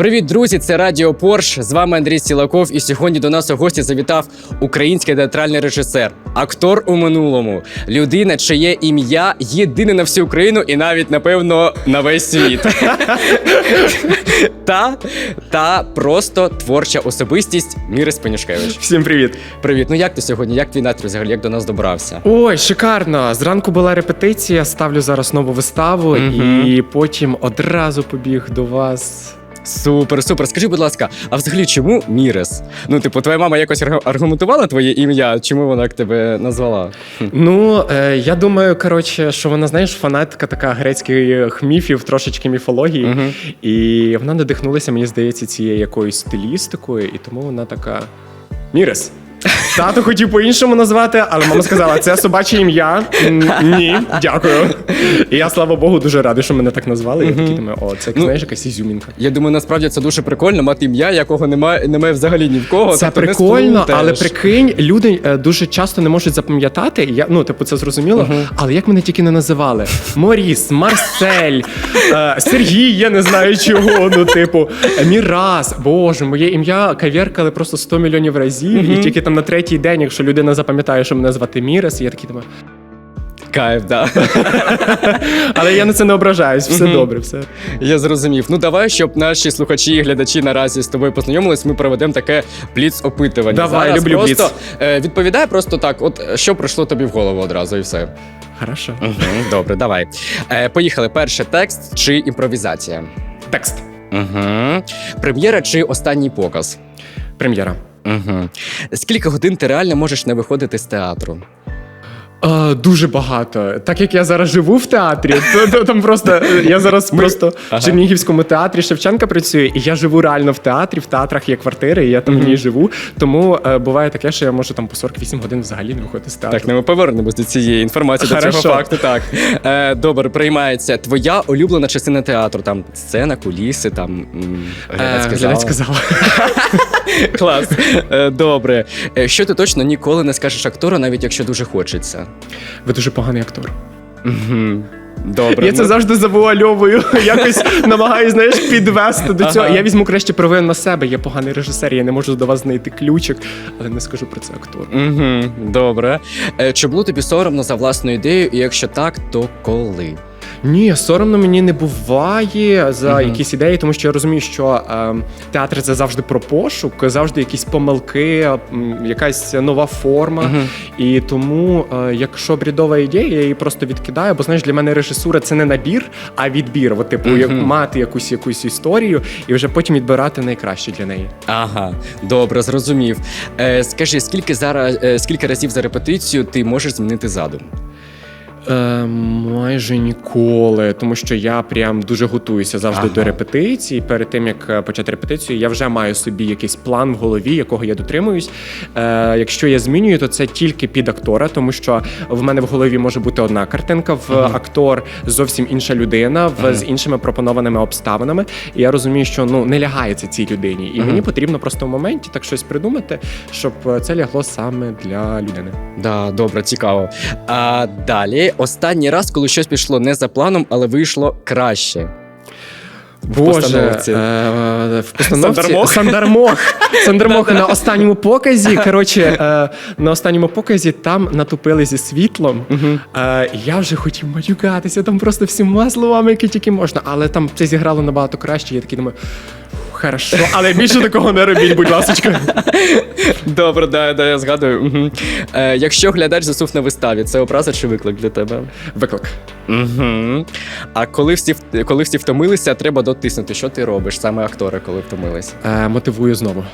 Привіт, друзі! Це Радіо Порш. З вами Андрій Сілаков. І сьогодні до нас у гості завітав український театральний режисер, актор у минулому, людина, чиє ім'я єдине на всю Україну і навіть напевно на весь світ. та, та просто творча особистість Міри Спенюшкевич. Всім привіт. Привіт, ну як ти сьогодні? Як твій настрій взагалі? Як до нас добрався? Ой, шикарно. Зранку була репетиція, ставлю зараз нову виставу і потім одразу побіг до вас. Супер, супер. Скажи, будь ласка, а взагалі чому Мірес? Ну, типу, твоя мама якось аргументувала твоє ім'я? Чому вона к тебе назвала? Ну, е, я думаю, коротше, що вона, знаєш, фанатка така грецьких міфів, трошечки міфології. Угу. І вона надихнулася, мені здається, цією якоюсь стилістикою, і тому вона така. Мірес. Тато хотів по-іншому назвати, але мама сказала, це собаче ім'я. М, Ні, дякую. І я, слава Богу, дуже радий, що мене так назвали. Я такий думаю, о, це Ну, знаєш, якась ізюмінка. Я думаю, насправді це дуже прикольно мати ім'я, якого немає, немає взагалі ні в кого. Це тобто не прикольно, сплутаєш. але прикинь, люди е, дуже часто не можуть запам'ятати. Я ну, типу, це зрозуміло. Але як мене тільки не називали: Моріс, Марсель, е, Сергій, я не знаю чого. Ну, типу, е, Мірас. Боже, моє ім'я кав'яркали просто 100 мільйонів разів, і тільки там на третій день, якщо людина запам'ятає, що мене звати Мірас, я такий думаю, Кайф, да. але я на це не ображаюсь, все добре, все. Я зрозумів. Ну давай, щоб наші слухачі і глядачі наразі з тобою познайомились, ми проведемо таке пліц опитування. Давай, Зараз люблю просто бліц. е, відповідай просто так, от що прийшло тобі в голову одразу, і все. Хорошо. Угу, добре, давай. Е, поїхали. Перший текст чи імпровізація? Текст. Угу. Прем'єра чи останній показ? Прем'єра. Угу. Скільки годин ти реально можеш не виходити з театру? А, дуже багато. Так як я зараз живу в театрі, то, то там просто е, я зараз просто Ага. в Чернігівському театрі Шевченка працюю, і я живу реально в театрі, в театрах є квартири, і я там в ній живу. Тому е, буває таке, що я можу там по 48 годин взагалі не виходити з театру. Так, ну ми повернемось до цієї інформації, до цього факту. Так. Е, добре, приймається. Твоя улюблена частина театру, там сцена, куліси, там м, глядацька Е, зала. Клас. Е, добре. Е, що ти точно ніколи не скажеш актору, навіть якщо дуже хочеться? Ви дуже поганий актор. Добре. Я це ну, завжди завуальовую, якось намагаюсь, знаєш, підвести до цього. Ага. Я візьму краще провину на себе. Я поганий режисер, я не можу до вас знайти ключик, але не скажу про це актору. Добре. Е, Чи було тобі соромно за власну ідею, і якщо так, то коли? Ні, соромно мені не буває за Мгм. якісь ідеї, тому що я розумію, що е, театр це завжди про пошук, завжди якісь помилки, якась нова форма. Мгм. І тому, е, якщо брідова ідея, я її просто відкидаю, бо знаєш, для мене режисура це не набір, а відбір. От, типу, як мати якусь якусь історію і вже потім відбирати найкраще для неї. Ага, добре, зрозумів. Е, скажи, скільки зараз, е, скільки разів за репетицію ти можеш змінити задум? Е, майже ніколи, тому що я прям дуже готуюся завжди Ага. до репетиції. Перед тим як е, почати репетицію, я вже маю собі якийсь план в голові, якого я дотримуюсь. Е, якщо я змінюю, то це тільки під актора, тому що в мене в голові може бути одна картинка, в Ага. актор зовсім інша людина, в Ага. з іншими пропонованими обставинами. І я розумію, що ну не лягається цій людині, і Ага. мені потрібно просто в моменті так щось придумати, щоб е, це лягло саме для людини. Да, добре, цікаво. А далі, останній раз, коли щось пішло не за планом, але вийшло краще. Боже, постановці. е, в постановці Сандармох. Сандармох. Сандармох на останньому показі. Коротше, е, на останньому показі там натупили зі світлом. Е, я вже хотів матюкатися, там просто всіма словами, які тільки можна. Але там це зіграло набагато краще. Я такий думаю. Хорошо, але більше такого не робіть, будь ласка. Добре, да, да, я згадую. Угу. Е, якщо глядач засув на виставі, це образа чи виклик для тебе? Виклик. Угу. А коли всі, коли всі втомилися, треба дотиснути. Що ти робиш, саме актори, коли втомились? Е, мотивую знову.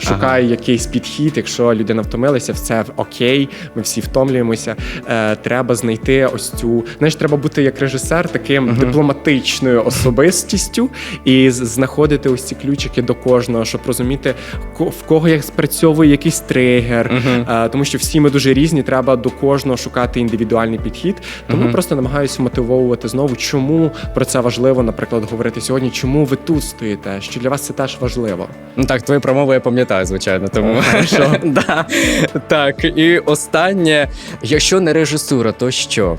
Шукаю якийсь підхід, якщо людина втомилася, все окей, ми всі втомлюємося. Е, треба знайти ось цю. Знаєш, треба бути як режисер таким дипломатичною особистістю і знаходити ось ці ключики до кожного, щоб розуміти, в кого як спрацьовує якийсь тригер. Мгм. Е, тому що всі ми дуже різні, треба до кожного шукати індивідуальний підхід. Тому Мгм. просто намагаюся мотивовувати знову, чому про це важливо, наприклад, говорити сьогодні, чому ви тут стоїте, що для вас це теж важливо. Ну так, твої промови я пам'ятаю, звичайно. Тому О, хорошо. да. так. І останнє, якщо не режисура, то що?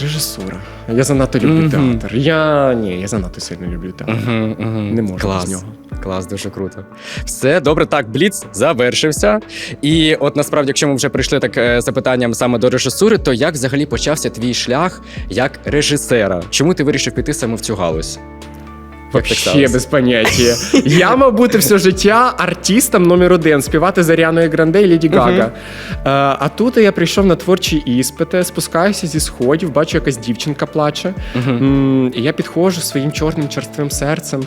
Режисура. Я занадто люблю театр. Я ні, я занадто сильно люблю театр. Не можу Клас. без нього. Клас, дуже круто. Все добре. Так, бліц завершився. І от насправді, якщо ми вже прийшли так е, запитанням саме до режисури, то як взагалі почався твій шлях як режисера? Чому ти вирішив піти саме в цю галузь? Вообще без поняття. Я мав бути все життя артистом номер один, співати з Аріаною Гранде і Ліді Гага. Е, А тут я прийшов на творчі іспити, спускаюся зі сходів, бачу, якась дівчинка плаче. І я підходжу своїм чорним черствим серцем,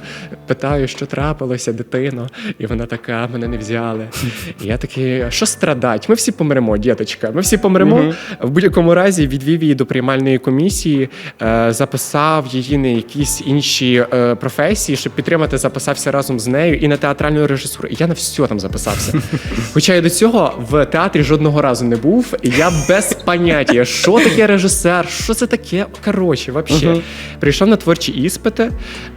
питаю, що трапилося, дитино. І вона така, мене не взяли. І я такий, що страдать? Ми всі помремо, діточка. Ми всі помремо. В будь-якому разі відвів її до приймальної комісії, е, записав її на якісь інші е, професії, щоб підтримати, записався разом з нею і на театральну режисуру. І я на все там записався. Хоча я до цього в театрі жодного разу не був, і я без поняття, що таке режисер, що це таке. Коротше, взагалі. Прийшов на творчі іспити,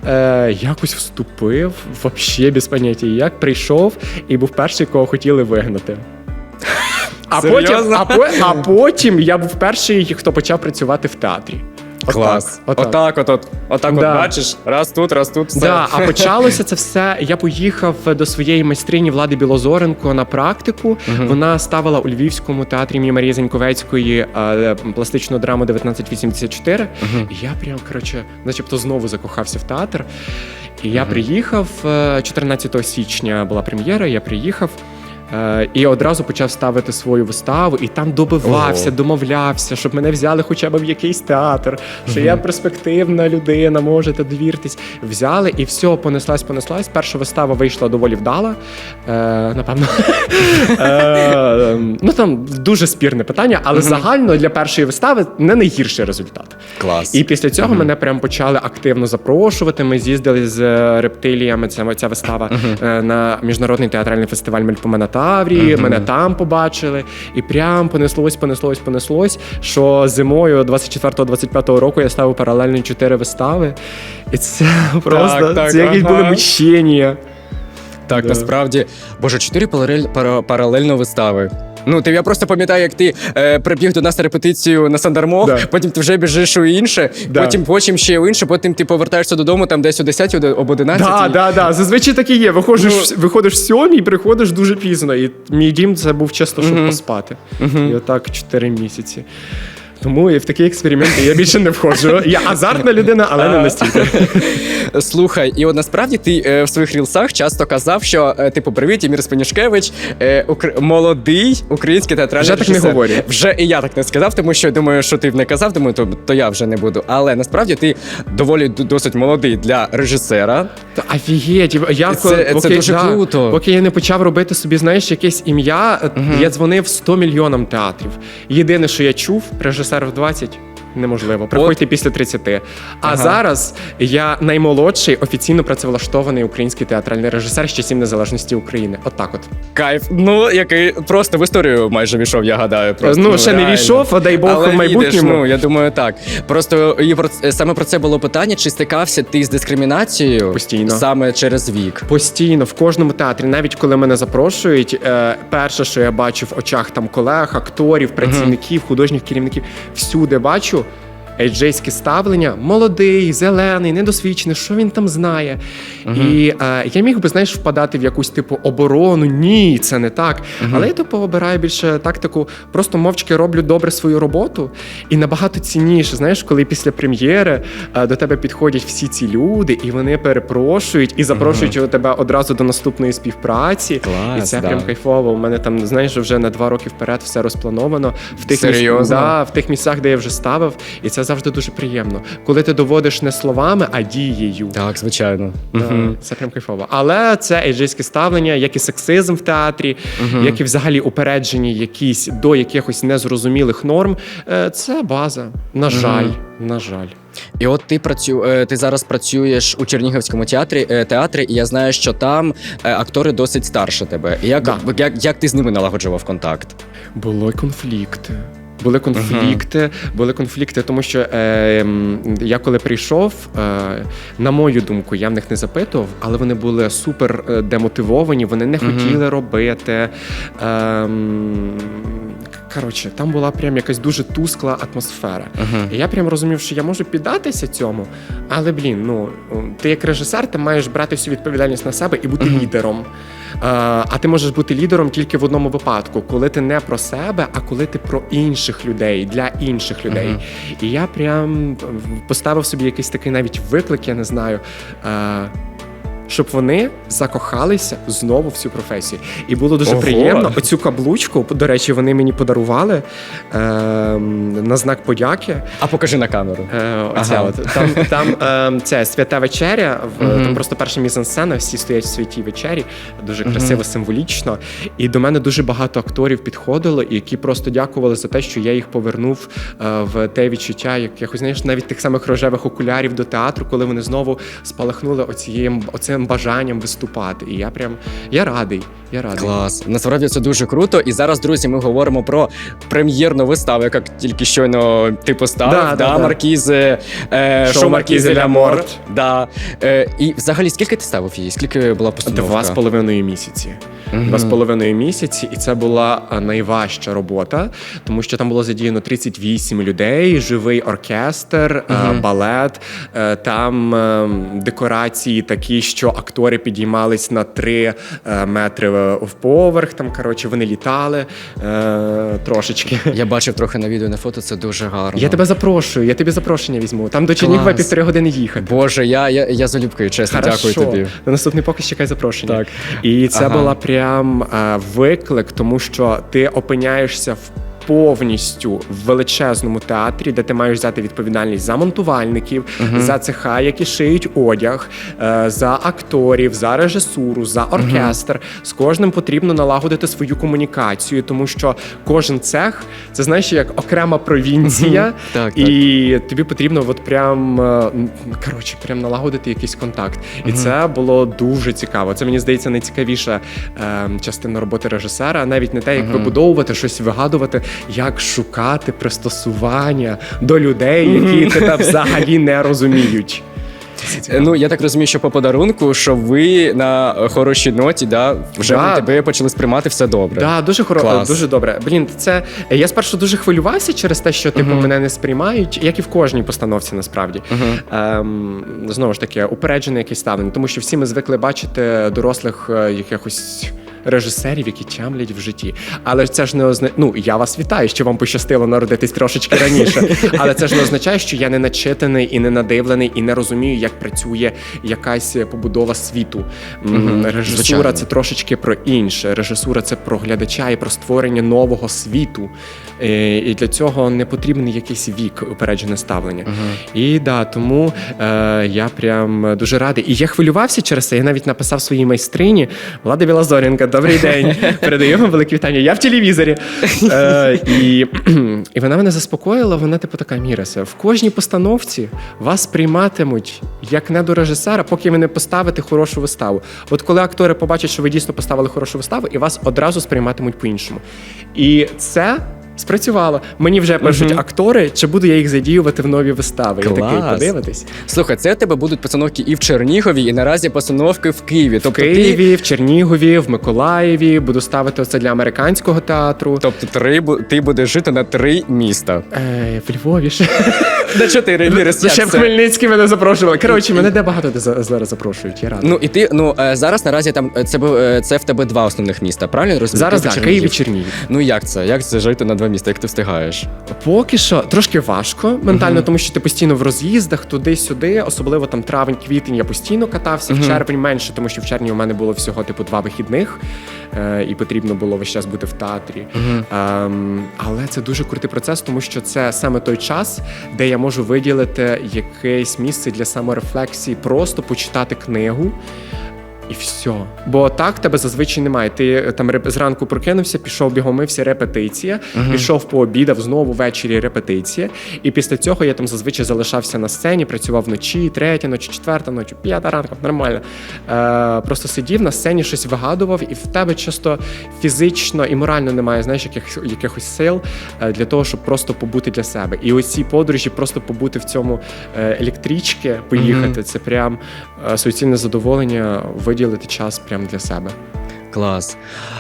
е, якось вступив, взагалі без поняття. Як прийшов і був перший, кого хотіли вигнати. А потім, а, а потім я був перший, хто почав працювати в театрі. Отак, Клас. отак. Отак, от, от, отак, Да. от бачиш, раз тут, раз тут, все. Да, а почалося це все. Я поїхав до своєї майстрині Влади Білозоренко на практику. Вона ставила у Львівському театрі імені Марії Заньковецької е, пластичну драму 1984. І я прям коротше, начебто знову закохався в театр. І я приїхав е, 14 січня була прем'єра. Я приїхав. Е, І одразу почав ставити свою виставу, і там добивався, Ого. домовлявся, щоб мене взяли хоча б в якийсь театр, що я перспективна людина, можете довіртесь. Взяли і все, понеслась, понеслась. Перша вистава вийшла доволі вдала. Е, напевно. е, ну там дуже спірне питання, але загально для першої вистави не найгірший результат. Клас. І після цього мене прям почали активно запрошувати. Ми з'їздили з е, рептиліями. Це ця вистава на міжнародний театральний фестиваль Мельпомена Таврії. Мене там побачили, і прям понеслось, понеслось, понеслось. Що зимою 24-25 року я ставив паралельно чотири вистави. І це просто так, це якісь ага. були мучення. Так, Да. насправді, боже, чотири паралель, паралельно вистави. Ну, ти я просто пам'ятаю, як ти е, прибіг до нас на репетицію на Сандармо, Да. потім ти вже біжиш у інше, Да. потім потім ще у інше, потім ти повертаєшся додому там десь о 10 об 11. Так, так, да. Зазвичай так і є. Виходиш, в- виходиш в сьомій, приходиш дуже пізно. І мій дім це був чисто, щоб поспати. І отак 4 місяці. Тому і в такі експерименти я більше не входжу. Я азартна людина, але не настільки. Слухай, і от насправді ти е, в своїх рілсах часто казав, що е, типу привіт, Імір Спанішкевич, е, укр- молодий український театральний Вже так не режисер». говорю. Вже і я так не сказав, тому що думаю, що ти б не казав, думаю, то, то я вже не буду. Але насправді ти доволі д- досить молодий для режисера. Та офігеть, я Це- коли- це поки, дуже круто. Поки я не почав робити собі, знаєш, якесь ім'я, я дзвонив 100 мільйонам театрів. Єдине, що я чув, режисер в 20. Неможливо, приходьте після 30. А Ага. зараз я наймолодший офіційно працевлаштований український театральний режисер з часів незалежності України. Отак, от, Кайф. Ну, який просто в історію майже війшов, я гадаю. Просто, ну ще не війшов, а дай Бог Але в майбутньому. їдеш, ну, я думаю, так. Просто і про саме про це було питання: чи стикався ти з дискримінацією Постійно. саме через вік? Постійно в кожному театрі, навіть коли мене запрошують, е, перше, що я бачу в очах там колег, акторів, працівників, художніх керівників, всюди бачу. Ейджейське ставлення, молодий, зелений, недосвідчений, що він там знає. І е, я міг би, знаєш, впадати в якусь типу оборону. Ні, це не так. Але я типу обираю більше тактику, просто мовчки роблю добре свою роботу. І набагато цінніше, знаєш, коли після прем'єри е, до тебе підходять всі ці люди, і вони перепрошують і запрошують тебе одразу до наступної співпраці. Клас, і це да. прям кайфово. У мене там, знаєш, вже на два роки вперед все розплановано. В тих Серйозно? Місцях, да, в тих місцях, де я вже ставив, і це завжди дуже приємно. Коли ти доводиш не словами, а дією. Так, звичайно. Да. Це прям кайфово. Але це ейджейське ставлення, як і сексизм в театрі, як і взагалі упереджені якісь до якихось незрозумілих норм. Е, Це база. На жаль, на жаль. І от ти працю... е, ти зараз працюєш у Чернігівському театрі, е, театрі, і я знаю, що там актори досить старше тебе. Як, Да. як, як ти з ними налагоджував контакт? Були конфлікти. Були конфлікти, були конфлікти, тому що е, я коли прийшов, е, на мою думку, я в них не запитував, але вони були супер е, демотивовані, вони не хотіли робити. Е, коротше, там була прям якась дуже тускла атмосфера. Мгм. І я прям розумів, що я можу піддатися цьому, але блін, ну ти як режисер, ти маєш брати всю відповідальність на себе і бути лідером. А, а ти можеш бути лідером тільки в одному випадку, коли ти не про себе, а коли ти про інших людей, для інших людей. Мгм. І я прям поставив собі якийсь такий навіть виклик, я не знаю. Е, щоб вони закохалися знову в цю професію. І було дуже Ого. приємно. Оцю каблучку, до речі, вони мені подарували е, на знак подяки. А покажи на камеру. Е, оця Ага. от. Там, там е, це свята вечеря, в, Мгм. там просто перша мізансцена, всі стоять в святій вечері, дуже красиво, символічно. І до мене дуже багато акторів підходило, які просто дякували за те, що я їх повернув е, в те відчуття, якихось, знаєш, навіть тих самих рожевих окулярів до театру, коли вони знову спалахнули оцією, оцим бажанням виступати. І я прям я радий. Я радий. Клас. Насправді це дуже круто. І зараз, друзі, ми говоримо про прем'єрну виставу, яка тільки щойно ти поставив. Да, да, да. Маркізе, е, Шоу Маркізе ля Морт. Да. Е, і взагалі, скільки ти ставив її? Скільки була постановка? Два з половиною місяці. Мгм. Два з половиною місяці, і це була найважча робота, тому що там було задіяно 38 людей, живий оркестр, е, Мгм. балет. е, Там е, декорації такі, що актори підіймались на 3 е, метри в поверх. Там коротше вони літали е, трошечки. Я бачив трохи на відео на фото, це дуже гарно. Я тебе запрошую, я тобі запрошення візьму. Там до Чернігова півтори години їхати. Боже, я, я, я залюбки, чесно, дякую тобі. На наступний показ чекай запрошення. Так. І це Ага. була прям е, виклик, тому що ти опиняєшся в. Повністю в величезному театрі, де ти маєш взяти відповідальність за монтувальників, за цеха, які шиють одяг, е, за акторів, за режисуру, за оркестр. З кожним потрібно налагодити свою комунікацію, тому що кожен цех це знаєш як окрема провінція, Мгм. Так, так. і тобі потрібно от прям е, коротше, прям налагодити якийсь контакт. І це було дуже цікаво. Це мені здається найцікавіша е, частина роботи режисера, навіть не те, як вибудовувати щось, вигадувати, як шукати пристосування до людей, які тебе взагалі не розуміють. Ну, я так розумію, що по подарунку, що ви на хорошій ноті, да, вже Да. тебе почали сприймати все добре. Да, дуже хоро... Клас. дуже добре. Блін, це я спершу дуже хвилювався через те, що типу Мгм. мене не сприймають, як і в кожній постановці, насправді. Мгм. Ем, знову ж таки, упереджене якесь ставлення, тому що всі ми звикли бачити дорослих е, якихось. Режисерів, які тямлять в житті, але це ж не означає. Ну я вас вітаю, що вам пощастило народитись трошечки раніше. Але це ж не означає, що я не начитаний і не надивлений, і не розумію, як працює якась побудова світу. Режисура звичайно. це трошечки про інше. Режисура це про глядача і про створення нового світу. Е, І для цього не потрібен якийсь вік упереджене ставлення. І да, тому е, я прям дуже радий. І я хвилювався через це. Я навіть написав своїй майстрині Влада Білозоренка, добрий день. Передаю вам велике вітання. Я в телевізорі. Е, і, і вона мене заспокоїла. Вона, типу, така Мірася, в кожній постановці вас прийматимуть як не до режисера, поки ви не поставите хорошу виставу. От коли актори побачать, що ви дійсно поставили хорошу виставу, і вас одразу сприйматимуть по-іншому. І це. Спрацювало. Мені вже пишуть Мгм. актори, чи буду я їх задіювати в нові вистави. Я такий Клас. подивитись. Слухай, це у тебе будуть постановки і в Чернігові, і наразі постановки в Києві. В Тобто Києві, в Чернігові, в Миколаєві буду ставити це для американського театру. Тобто три, бу- ти будеш жити на три міста. Е, в Львові ще. На чотири як ще в це? Хмельницький мене запрошували. Коротше, мене де багато де за- зараз запрошують. Я радий. Ну і ти ну е, зараз наразі там е, це бу- е, це в тебе два основних міста. Правильно я розумію? зараз Київ і так, Київ і Чернігів. Чернігів. Ну як це? Як це жити на два міста? Як ти встигаєш? Поки що трошки важко ментально, тому що ти постійно в роз'їздах туди-сюди, особливо там травень, квітень я постійно катався. В червень менше, тому що в червні у мене було всього типу два вихідних, е, і потрібно було весь час бути в театрі. Ем, але це дуже крутий процес, тому що це саме той час, де я можу виділити якесь місце для саморефлексії, просто почитати книгу. І все. Бо так тебе зазвичай немає. Ти е, там зранку прокинувся, пішов бігом мився, репетиція, пішов пообідав, знову ввечері репетиція. І після цього я там зазвичай залишався на сцені, працював вночі, третя ночі, четверта ночі, п'ята ранку, нормально. Е, просто сидів на сцені, щось вигадував, і в тебе часто фізично і морально немає, знаєш, яких, якихось сил е, для того, щоб просто побути для себе. І оці подорожі, просто побути в цьому е, електричці, поїхати, це прям суцільне задоволення виділити час прямо для себе. Клас.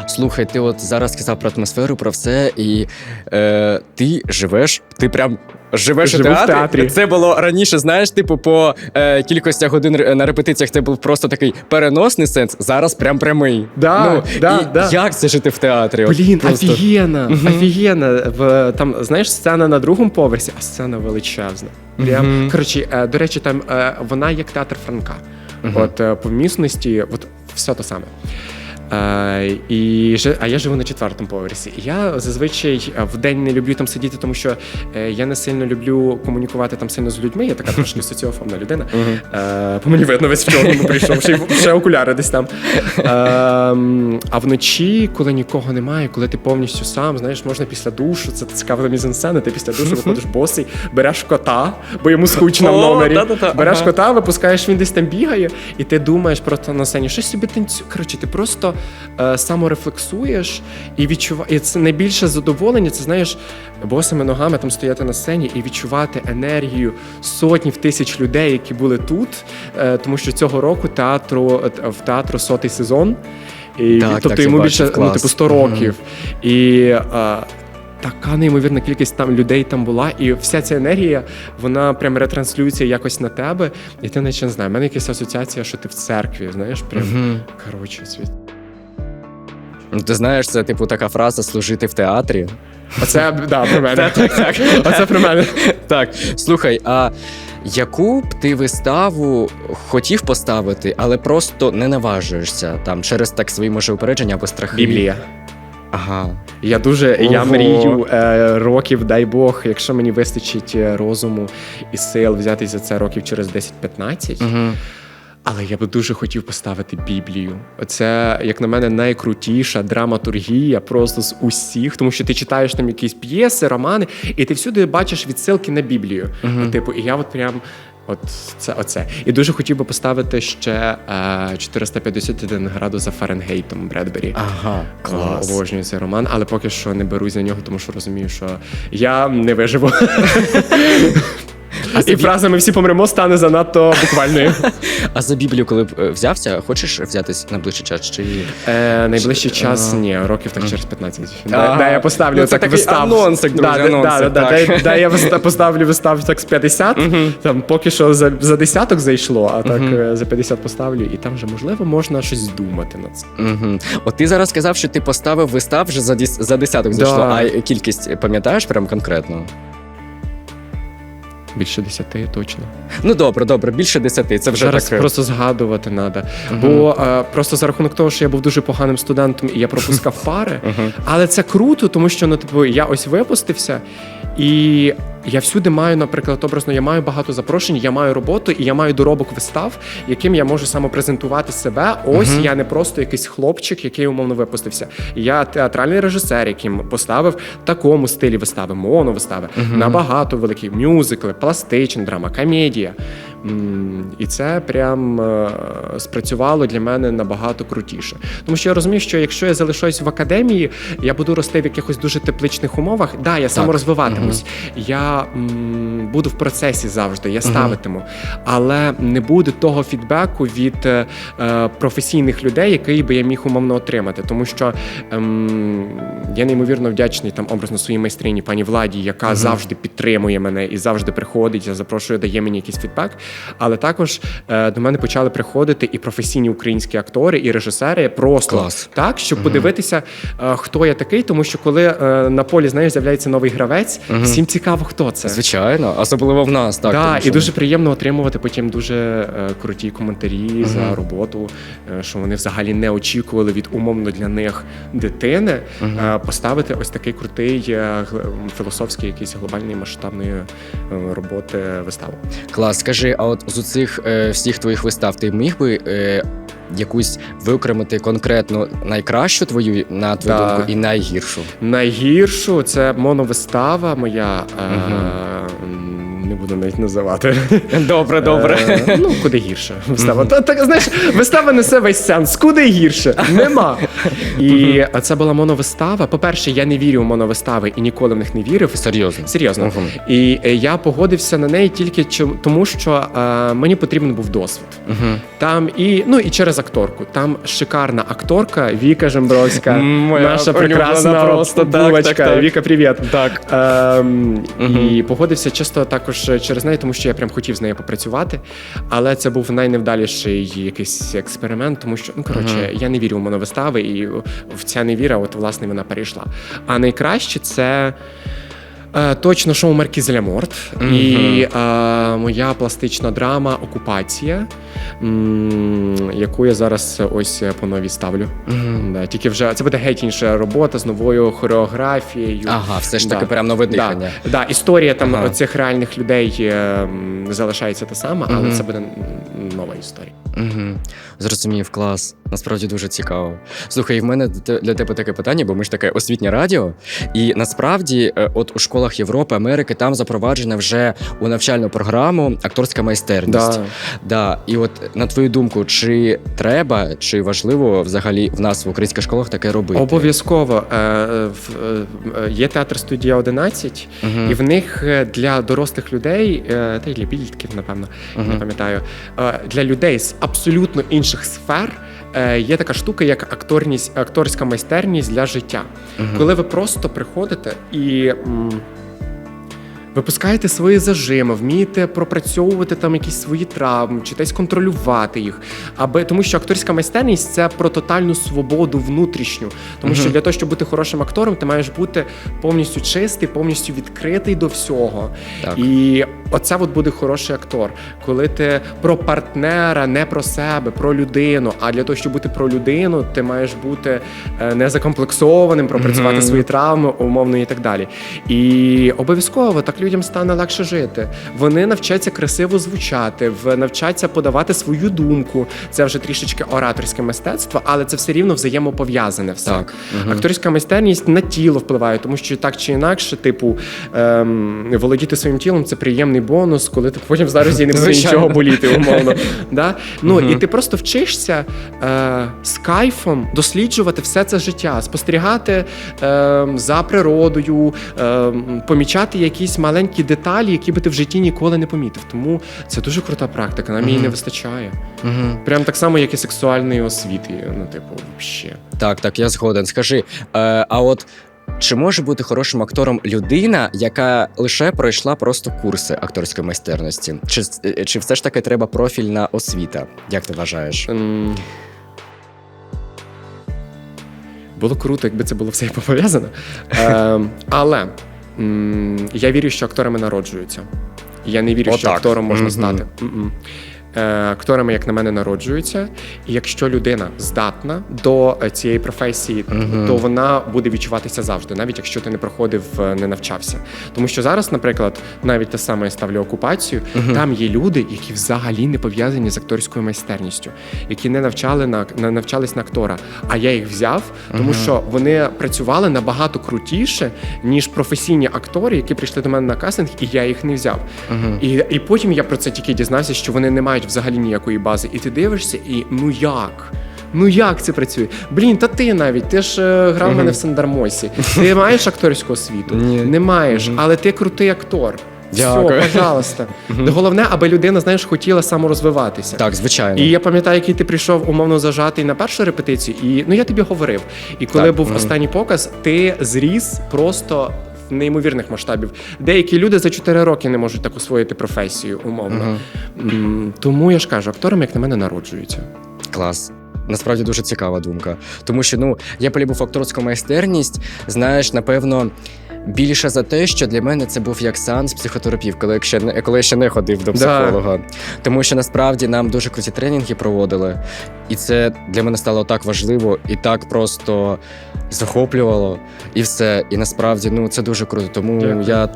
Слухай, ти от зараз сказав про атмосферу, про все, і е, ти живеш, ти прям живеш Живу у в театрі. театрі. Це було раніше, знаєш, типу, по е, кількості годин на репетиціях це був просто такий переносний сенс, зараз прям прямий. Да, ну, да, і да. Як це жити в театрі? Блін, просто. офігенно, офігенно. В, там, знаєш, сцена на другому поверсі, а сцена величезна. Прям, Мгм. коротше, е, до речі, там е, вона як театр Франка. От е, по вмісності, от все те саме. Е, і, а я живу на четвертому поверсі. І Я зазвичай е, в день не люблю там сидіти, тому що е, я не сильно люблю комунікувати там сильно з людьми. Я така трошки соціофобна людина. Е, по мені видно весь в чорному прийшов, ще, ще окуляри десь там. Е, а вночі, коли нікого немає, коли ти повністю сам, знаєш, можна після душу, це цікава мізансцена, ти після душу виходиш босий, береш кота, бо йому скучно в номері. Береш кота, випускаєш, він десь там бігає, і ти думаєш просто на сцені, щось собі танцює. Коротше, ти просто е, саморефлексуєш і відчуваєш. І це найбільше задоволення, це знаєш, босими ногами там стояти на сцені і відчувати енергію сотнів тисяч людей, які були тут. Е, тому що цього року театру е, в театру сотий сезон. І, Так, тобто так, йому більше ну, типу 100 Мгм. років. І е, така неймовірна кількість там людей там була, і вся ця енергія вона прям ретранслюється якось на тебе. І ти наче не знаю, в мене якась асоціація, що ти в церкві, знаєш, прям Мгм. коротше світ. Ну, Ти знаєш, це типу така фраза служити в театрі. Оце да, про мене. Так, так, так. Оце про мене. Так, слухай, а яку б ти виставу хотів поставити, але просто не наважуєшся там через так свої може упередження або страхи? Біблія. Ага. Я дуже я Ого. мрію е, років, дай Бог, якщо мені вистачить е, розуму і сил взятися за це років через 10-15. Угу. Але я би дуже хотів поставити Біблію. Це, як на мене, найкрутіша драматургія просто з усіх, тому що ти читаєш там якісь п'єси, романи, і ти всюди бачиш відсилки на Біблію. Мгм. Типу, і я от прям. От це оце. І дуже хотів би поставити ще е, 451 градус за Фаренгейтом Бредбері. Ага, клас. Е, Обожнюю цей роман, але поки що не берусь за нього, тому що розумію, що я не виживу. І фраза ми всі помремо стане занадто буквальною. А за Біблію, коли б е, взявся, хочеш взятись на ближчий час? Чи Е, найближчий час ні, років так через 15. Ага. Да, я поставлю Ну, так вистав. да, я поставлю вистав так з 50, там поки що за, десяток зайшло, а так е, за 50 поставлю, і там вже можливо можна щось думати над цим. Угу. От ти зараз сказав, що ти поставив вистав вже за, десяток зайшло, а кількість пам'ятаєш прям конкретно? Більше 10 точно. Ну добре, добре, більше десяти. Це вже Зараз так. е, просто згадувати треба. Мгм. Бо а, просто за рахунок того, що я був дуже поганим студентом і я пропускав пари. Мгм. Але це круто, тому що ну, типу, я ось випустився, і я всюди маю, наприклад, образно, я маю багато запрошень, я маю роботу і я маю доробок вистав, яким я можу самопрезентувати себе. Ось Мгм. я не просто якийсь хлопчик, який умовно випустився. Я театральний режисер, яким поставив такому стилі вистави, моновистави, Мгм. набагато великі мюзикли, пластична драма, комедія. І це прям е, спрацювало для мене набагато крутіше. Тому що я розумію, що якщо я залишаюсь в академії, я буду рости в якихось дуже тепличних умовах. Да, я саморозвиватимусь. Я м, буду в процесі завжди, я ставитиму, але не буде того фідбеку від е, е, професійних людей, який би я міг умовно отримати. Тому що ем, я неймовірно вдячний там образно своїй майстрині пані Владі, яка завжди підтримує мене і завжди приходить, я запрошую, дає мені якийсь фідбек. Але також е, до мене почали приходити і професійні українські актори, і режисери просто Клас. так, щоб подивитися, е, хто я такий, тому що коли е, на полі знаєш з'являється новий гравець, всім цікаво, хто це. Звичайно, особливо в нас, так. Так, тому і дуже приємно отримувати потім дуже е, круті коментарі за роботу, е, що вони взагалі не очікували від умовно для них дитини е, поставити ось такий крутий е, філософський, якийсь глобальний масштабної е, роботи виставу. Клас, скажи, а от з цих е, всіх твоїх вистав ти міг би е, якусь виокремити конкретно найкращу твою, на твою Да. думку, і найгіршу? Найгіршу це моновистава моя. е, м, не буду навіть називати. Добре, добре. Е, Ну, куди гірше. Вистава. Та, так, знаєш, вистава несе весь сенс. Куди гірше? Нема. І це була моновистава. По-перше, я не вірю в моновистави і ніколи в них не вірив. Серйозно. Серйозно. Мгм. І е, я погодився на неї тільки чом- тому, що е, мені потрібен був досвід. Угу. Там і ну і через акторку. Там шикарна акторка Віка Жембровська, Моя наша улюблена прекрасна просто, так, булочка. так, так. Віка, привіт. Так. Ем. І погодився часто також через неї, тому що я прям хотів з нею попрацювати. Але це був найневдаліший якийсь експеримент, тому що ну коротше, я не вірю в моновистави, і в ця невіра, от власне вона перейшла. А найкраще це. Е, Точно шоу Маркізеля Морт і е, моя пластична драма Окупація, м, яку я зараз ось по новій ставлю. Мгм. Да, тільки вже це буде геть інша робота з новою хореографією. Ага, все ж таки Да. прям нове дихання. Да, да, історія там Ага. оцих реальних людей е, залишається та сама, але Мгм. це буде нова історія. Угу. Зрозумів, клас. Насправді дуже цікаво. Слухай, в мене для тебе таке питання, бо ми ж таке освітнє радіо. І насправді, е, от у школах Європи, Америки там запроваджена вже у навчальну програму акторська майстерність. Да. Да. І от на твою думку, чи треба, чи важливо взагалі в нас в українських школах таке робити? Обов'язково е, е, в- е, є театр студія 11, Мгм. і в них для дорослих людей, та й для підлітків, напевно, Мгм. не пам'ятаю, для людей з абсолютно інших сфер. Е, Є така штука, як акторність, акторська майстерність для життя. угу. Коли ви просто приходите і м, випускаєте свої зажими, вмієте пропрацьовувати там якісь свої травми, чи десь контролювати їх. Аби тому, що акторська майстерність це про тотальну свободу внутрішню. Тому що для того, щоб бути хорошим актором, ти маєш бути повністю чистий, повністю відкритий до всього. Так. І оце от буде хороший актор, коли ти про партнера, не про себе, про людину. А для того, щоб бути про людину, ти маєш бути е, не закомплексованим, пропрацювати Мгм. свої травми, умовно і так далі. І обов'язково так людям стане легше жити. Вони навчаться красиво звучати, навчаться подавати свою думку. Це вже трішечки ораторське мистецтво, але це все рівно взаємопов'язане все. Так. Мгм. Акторська майстерність на тіло впливає, тому що так чи інакше, типу, ем, володіти своїм тілом це приємний бонус, коли ти потім зараз і не буде нічого боліти, умовно. да? Ну і ти просто вчишся е, з кайфом досліджувати все це життя, спостерігати ем, за природою, ем, помічати якісь маленькі деталі, які би ти в житті ніколи не помітив. Тому це дуже крута практика, нам її не вистачає. Прям так само, як і сексуальної освіти. Ну, типу, взагалі. Так, так, я згоден. Скажи, е, а от чи може бути хорошим актором людина, яка лише пройшла просто курси акторської майстерності? Чи, е, чи все ж таки треба профільна освіта? Як ти вважаєш? Ем, Було круто, якби це було все пов'язано. Ем, але я вірю, що акторами народжуються. Я не вірю, що так. актором можна Мгм. стати. М-м. Е, Акторами, як на мене, народжуються. І якщо людина здатна до е, цієї професії, Мгм. то вона буде відчуватися завжди, навіть якщо ти не проходив, е, не навчався. Тому що зараз, наприклад, навіть те саме я ставлю окупацію, Мгм. там є люди, які взагалі не пов'язані з акторською майстерністю, які не навчали на не навчались на актора. А я їх взяв, тому Мгм. що вони працювали набагато крутіше, ніж професійні актори, які прийшли до мене на кастинг, і я їх не взяв. Мгм. І, і потім я про це тільки дізнався, що вони не мають взагалі ніякої бази. І ти дивишся, і ну як? Ну як це працює? Блін, та ти навіть ти ж е, грав мене в Сандармосі. Ти маєш акторську освіту? Ні. Не маєш, але ти крутий актор. Дякую. Все, пожалуйста. Головне, аби людина, знаєш, хотіла саморозвиватися. Так, звичайно. І я пам'ятаю, який ти прийшов умовно зажатий на першу репетицію, і ну я тобі говорив. І коли Так, був останній показ, ти зріс просто неймовірних масштабів. Деякі люди за 4 роки не можуть так освоїти професію, умовно. М, Тому я ж кажу, акторам, як на мене, народжуються. Клас. Насправді дуже цікава думка. Тому що ну я полюбив акторську майстерність, знаєш, напевно. Більше за те, що для мене це був як сеанс психотерапії, коли я ще не коли я ще не ходив до Да. психолога. Тому що насправді нам дуже круті тренінги проводили, і це для мене стало так важливо і так просто захоплювало, і все. І насправді ну це дуже круто. Тому Дякую. я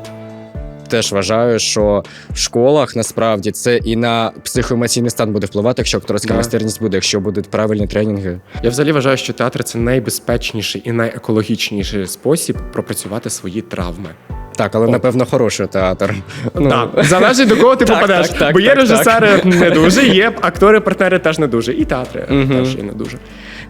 теж вважаю, що в школах насправді це і на психоемоційний стан буде впливати, якщо акторська майстерність буде, якщо будуть правильні тренінги. Я взагалі вважаю, що театр це найбезпечніший і найекологічніший спосіб пропрацювати свої травми. Так, але От. напевно хороший театр. Ну, Так, залежить до кого ти Так, попадеш. так, так, Бо є так, режисери не дуже, є актори, партнери теж не дуже, і театри теж і не дуже.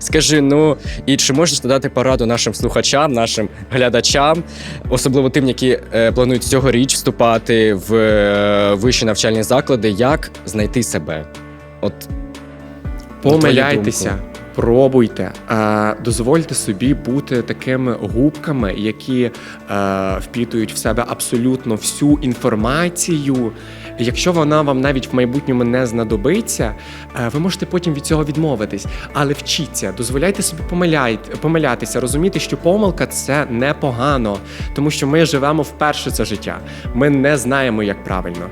Скажи, ну і чи можеш ти дати пораду нашим слухачам, нашим глядачам, особливо тим, які е, планують цьогоріч вступати в е, вищі навчальні заклади, як знайти себе? От Помиляйтеся, пробуйте, е, дозвольте собі бути такими губками, які е, впітують в себе абсолютно всю інформацію. Якщо вона вам навіть в майбутньому не знадобиться, е, ви можете потім від цього відмовитись. Але вчіться, дозволяйте собі помилятися, розуміти, що помилка це непогано, тому що ми живемо вперше це життя. Ми не знаємо, як правильно.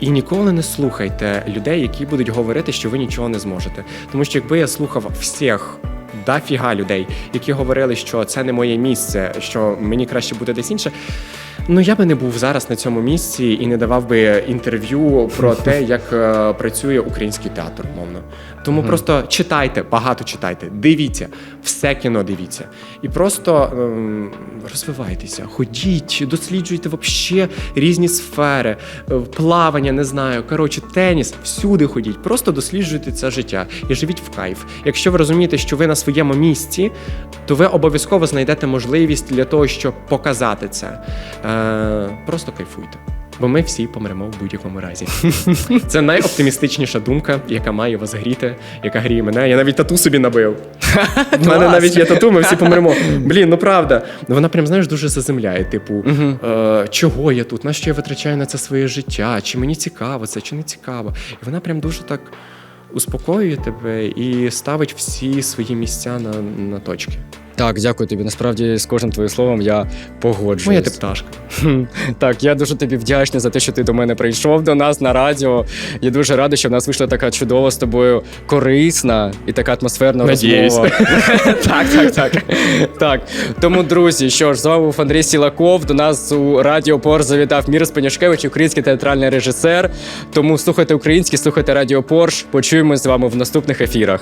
І ніколи не слухайте людей, які будуть говорити, що ви нічого не зможете. Тому що якби я слухав всіх. Дафіга людей, які говорили, що це не моє місце, що мені краще буде десь інше. Ну я би не був зараз на цьому місці і не давав би інтерв'ю про те, як е, працює український театр, мовно. Тому просто читайте, багато читайте, дивіться, все кіно дивіться. І просто ем, розвивайтеся, ходіть, досліджуйте вообще різні сфери, е, плавання, не знаю. Коротше, теніс, всюди ходіть, просто досліджуйте це життя і живіть в кайф. Якщо ви розумієте, що ви на своєму місці, то ви обов'язково знайдете можливість для того, щоб показати це. Е, просто кайфуйте. Бо ми всі помремо в будь-якому разі. Це найоптимістичніша думка, яка має вас гріти, яка гріє мене. Я навіть тату собі набив. У мене навіть є тату, ми всі помремо. Блін, ну правда. Вона прям знаєш дуже заземляє. Типу, е, чого я тут? На що я витрачаю на це своє життя? Чи мені цікаво це, чи не цікаво? І вона прям дуже так успокоює тебе і ставить всі свої місця на, на точки. Так, дякую тобі. Насправді з кожним твоїм словом я погоджуюсь. Моя ти пташка. Так, я дуже тобі вдячний за те, що ти до мене прийшов до нас на радіо. Я дуже радий, що в нас вийшла така чудова з тобою корисна і така атмосферна Надіюсь. розмова. так, так, так. так. Тому, друзі, що ж, з вами був Андрій Сілаков. До нас у Радіо Порш завітав Мір Спанюшкевич, український театральний режисер. Тому слухайте український, слухайте Радіо Порш. Почуємось з вами в наступних ефірах.